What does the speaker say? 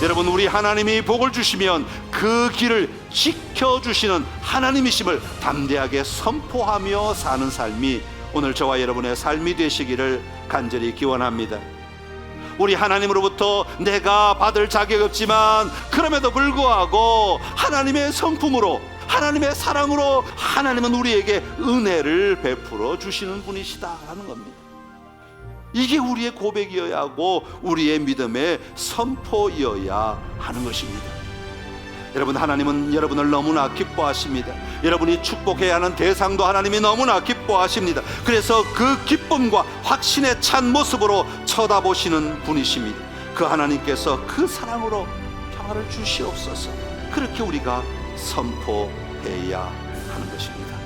여러분 우리 하나님이 복을 주시면 그 길을 지켜주시는 하나님이심을 담대하게 선포하며 사는 삶이 오늘 저와 여러분의 삶이 되시기를 간절히 기원합니다. 우리 하나님으로부터 내가 받을 자격 없지만 그럼에도 불구하고 하나님의 성품으로 하나님의 사랑으로 하나님은 우리에게 은혜를 베풀어 주시는 분이시다 하는 겁니다. 이게 우리의 고백이어야 하고 우리의 믿음의 선포이어야 하는 것입니다. 여러분 하나님은 여러분을 너무나 기뻐하십니다. 여러분이 축복해야 하는 대상도 하나님이 너무나 기뻐하십니다. 그래서 그 기쁨과 확신에 찬 모습으로 쳐다보시는 분이십니다. 그 하나님께서 그 사랑으로 평화를 주시옵소서. 그렇게 우리가 선포해야 하는 것입니다.